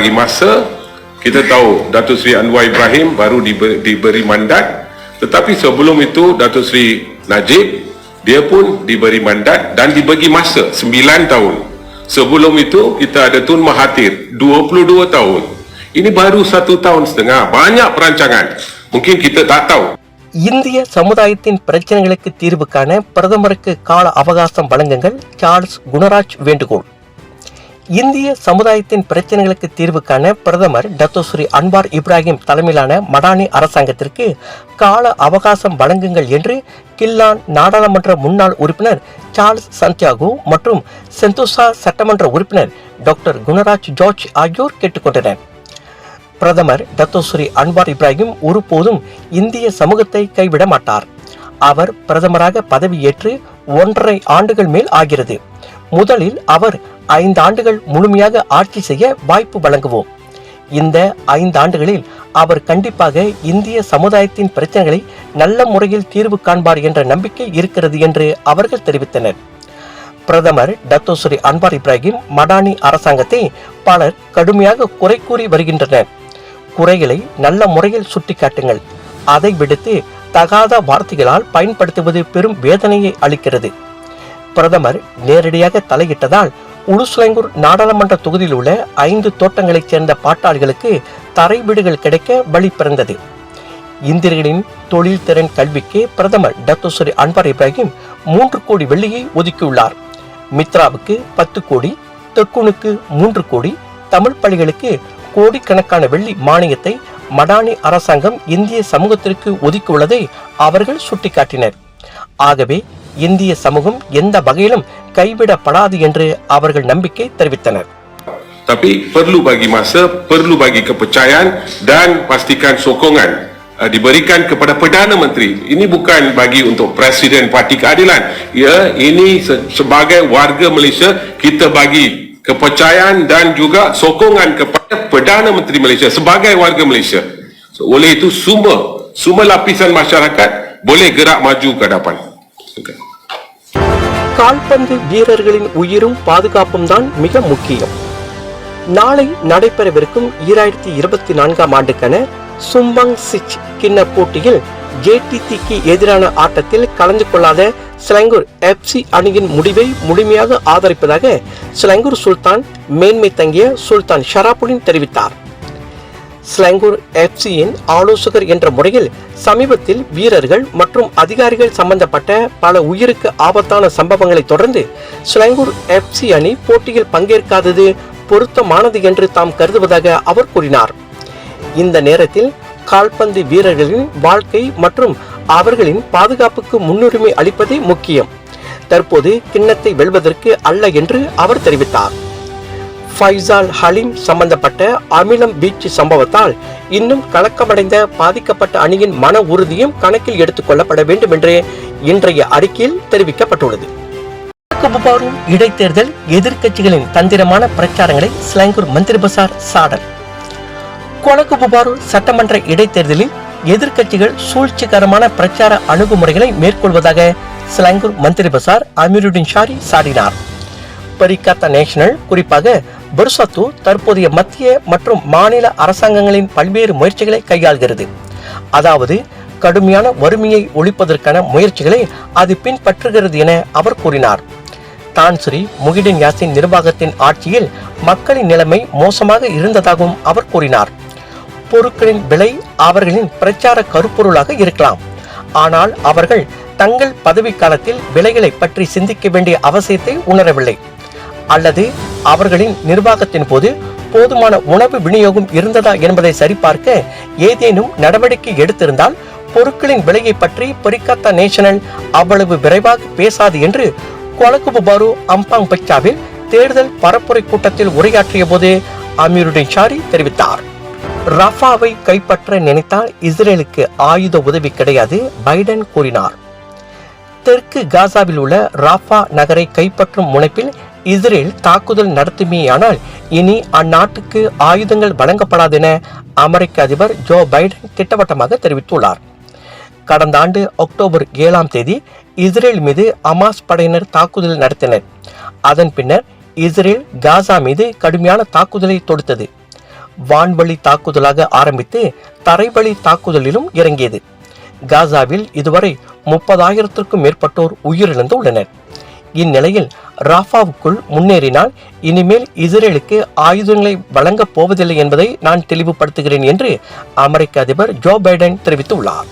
bagi masa kita tahu Datuk Seri Anwar Ibrahim baru diberi, diberi mandat tetapi sebelum itu Datuk Seri Najib dia pun diberi mandat dan dibagi masa 9 tahun sebelum itu kita ada Tun Mahathir 22 tahun ini baru satu tahun setengah banyak perancangan mungkin kita tak tahu இந்திய சமுதாயத்தின் பிரச்சனைகளுக்கு தீர்வு காண பிரதமருக்கு கால அவகாசம் வழங்குங்கள் Charles Gunaraj வேண்டுகோள் இந்திய சமுதாயத்தின் பிரச்சனைகளுக்கு தீர்வு காண பிரதமர் டத்தோஸ்ரீ அன்வார் இப்ராஹிம் தலைமையிலான மடானி அரசாங்கத்திற்கு கால அவகாசம் வழங்குங்கள் என்று கில்லான் நாடாளுமன்ற முன்னாள் உறுப்பினர் சார்ல்ஸ் சந்தியாகோ மற்றும் செந்தோசா சட்டமன்ற உறுப்பினர் டாக்டர் குணராஜ் ஜார்ஜ் ஆகியோர் கேட்டுக்கொண்டனர். பிரதமர் டத்தோஸ்ரீ அன்வார் இப்ராஹிம் ஒருபோதும் இந்திய சமூகத்தை கைவிட மாட்டார். அவர் பிரதமராக பதவியேற்று ஒன்றரை ஆண்டுகள் மேல் ஆகிறது. முதலில் அவர் ஐந்து ஆண்டுகள் முழுமையாக ஆட்சி செய்ய வாய்ப்பு வழங்குவோம். இந்த ஐந்து ஆண்டுகளில் அவர் கண்டிப்பாக இந்திய சமுதாயத்தின் பிரச்சனைகளை நல்ல முறையில் தீர்வு காண்பார் என்ற நம்பிக்கை இருக்கிறது என்று அவர்கள் தெரிவித்தனர். பிரதமர் டத்தோஸ்ரீ அன்வார் இப்ராஹிம் மடானி அரசாங்கத்தை பலர் கடுமையாக குறை கூறி வருகின்றனர். குறைகளை நல்ல முறையில் சுட்டிக்காட்டுங்கள். அதை விடுத்து தகாத வார்த்தைகளால் பயன்படுத்துவது பெரும் வேதனையை அளிக்கிறது. பிரதமர் நேரடியாக தலையிட்டதால் உளுசுலங்கூர் நாடாளுமன்ற தொகுதியில் உள்ள ஐந்து தோட்டங்களைச் சேர்ந்த பாட்டாளிகளுக்கு தரை வீடுகள் கிடைக்க வழி பிறந்தது. இந்தியர்களின் தொழில் திறன் கல்விக்கு பிரதமர் டத்தோஸ்ரீ அன்வார் இப்ராஹிம் மூன்று கோடி வெள்ளியை ஒதுக்கியுள்ளார். மித்ராவுக்கு பத்து கோடி தெற்குனுக்கு மூன்று கோடி தமிழ் பள்ளிகளுக்கு கோடிக்கணக்கான வெள்ளி மானியத்தை மடானி அரசாங்கம் இந்திய சமூகத்திற்கு ஒதுக்கியுள்ளதை அவர்கள் சுட்டிக்காட்டினர். ஆகவே இந்திய சமூகம் எந்த வகையிலும் கைவிடப்படாது என்று அவர்கள் நம்பிக்கை தெரிவித்தனர் tapi perlu bagi masa perlu bagi kepercayaan dan pastikan sokongan uh, diberikan kepada Perdana Menteri ini bukan bagi untuk Presiden Parti Keadilan ya ini se- sebagai warga Malaysia kita bagi kepercayaan dan juga sokongan kepada Perdana Menteri Malaysia sebagai warga Malaysia so, oleh itu semua semua lapisan masyarakat boleh gerak maju ke hadapan okay. கால்பந்து வீரர்களின் உயிரும் பாதுகாப்பும் தான் மிக முக்கியம். நாளை நடைபெறவிருக்கும் ஈராயிரத்தி இருபத்தி நான்காம் ஆண்டுக்கான சும்பங் சிச் கிண்ண போட்டியில் ஜேடிடிக்கு எதிரான ஆட்டத்தில் கலந்து கொள்ளாத சிலங்கூர் எஃப்சி அணியின் முடிவை முழுமையாக ஆதரிப்பதாக சிலங்கூர் சுல்தான் மேன்மை தங்கிய சுல்தான் ஷராபுடின் தெரிவித்தார். ஸ்லாங்கூர் எஃப்சியின் ஆலோசகர் என்ற முறையில் சமீபத்தில் வீரர்கள் மற்றும் அதிகாரிகள் சம்பந்தப்பட்ட பல உயிருக்கு ஆபத்தான சம்பவங்களை தொடர்ந்து ஸ்லாங்கூர் எஃப்சி அணி போட்டியில் பங்கேற்காதது பொருத்தமானது என்று தாம் கருதுவதாக அவர் கூறினார். இந்த நேரத்தில் கால்பந்து வீரர்களின் வாழ்க்கை மற்றும் அவர்களின் பாதுகாப்புக்கு முன்னுரிமை அளிப்பதே முக்கியம். தற்போது கிண்ணத்தை வெல்வதற்கு அல்ல என்று அவர் தெரிவித்தார். ஃபைசால் ஹலீம் சம்பந்தப்பட்ட அமிலம் பீச் சம்பவத்தால் இன்னும் கலக்கமடைந்த பாதிக்கப்பட்ட அணியின் மன உறுதியும் கணக்கில் எடுத்துக் கொள்ளப்பட வேண்டும் என்று இன்றைய அறிக்கையில் தெரிவிக்கப்பட்டுள்ளது. குபுபாரு இடைத்தேர்தல் எதிர்க்கட்சிகளின் தந்திரமான பிரச்சாரங்களை ஸ்லாங்கூர் மந்திரி பசார் சாடல். கொலகுபுபாரு சட்டமன்ற இடைத்தேர்தலில் எதிர்க்கட்சிகள் சூழ்ச்சிகரமான பிரச்சார அணுகுமுறைகளை மேற்கொள்வதாக ஸ்லாங்கூர் மந்திரி பசார் அமீருடின் ஷாரி சாடினார். பரிகாத்தா நேஷனல் குறிப்பாக புர்சத்து தற்போதைய மத்திய மற்றும் மாநில அரசாங்கங்களின் பல்வேறு முயற்சிகளை கையாள்கிறது. அதாவது கடுமையான வறுமையை ஒழிப்பதற்கான முயற்சிகளை அது பின்பற்றுகிறது என அவர் கூறினார். தான்ஸ்ரீ முகிடின் யாசின் நிர்வாகத்தின் ஆட்சியில் மக்களின் நிலைமை மோசமாக இருந்ததாகவும் அவர் கூறினார். பொருட்களின் விலை அவர்களின் பிரச்சார கருப்பொருளாக இருக்கலாம். ஆனால் அவர்கள் தங்கள் பதவி காலத்தில் விலைகளை பற்றி சிந்திக்க வேண்டிய அவசியத்தை உணரவில்லை. அல்லது அவர்களின் நிர்வாகத்தின் போது போதுமான உணவு விநியோகம் இருந்ததா என்பதை சரிபார்க்க ஏதேனும் நடவடிக்கை எடுத்திருந்தால் பொருட்களின் விலையை பற்றி பரிகாத்தா நேஷனல் அவ்வளவு விரைவாக பேசாது என்று கொலகுபாரு அம்பாங் பச்சாவில் தேர்தல் பரப்புரை கூட்டத்தில் உரையாற்றிய போது அமீருடின் ஷாரி தெரிவித்தார். ரஃபாவை கைப்பற்ற நினைத்தால் இஸ்ரேலுக்கு ஆயுத உதவி கிடையாது பைடன் கூறினார். தெற்கு காசாவில் உள்ள ராஃபா நகரை கைப்பற்றும் முனைப்பில் இஸ்ரேல் தாக்குதல் நடத்துமேயானால் இனி அந்நாட்டுக்கு ஆயுதங்கள் வழங்கப்படாதென அமெரிக்க அதிபர் ஜோ பைடன் திட்டவட்டமாக தெரிவித்துள்ளார். கடந்த ஆண்டு அக்டோபர் ஏழாம் தேதி இஸ்ரேல் மீது அமாஸ் படையினர் தாக்குதல் நடத்தினர். அதன் பின்னர் இஸ்ரேல் காசா மீது கடுமையான தாக்குதலை தொடுத்தது. வான்வழி தாக்குதலாக ஆரம்பித்து தரைவழி தாக்குதலிலும் இறங்கியது. காசாவில் இதுவரை முப்பதாயிரத்திற்கும் மேற்பட்டோர் உயிரிழந்து உள்ளனர் இந்நிலையில் ராஃபாவுக்குள் முன்னேறினால் இனிமேல் இஸ்ரேலுக்கு ஆயுதங்களை வழங்கப் போவதில்லை என்பதை நான் தெளிவுபடுத்துகிறேன் என்று அமெரிக்க அதிபர் ஜோ பைடன் தெரிவித்துள்ளார்.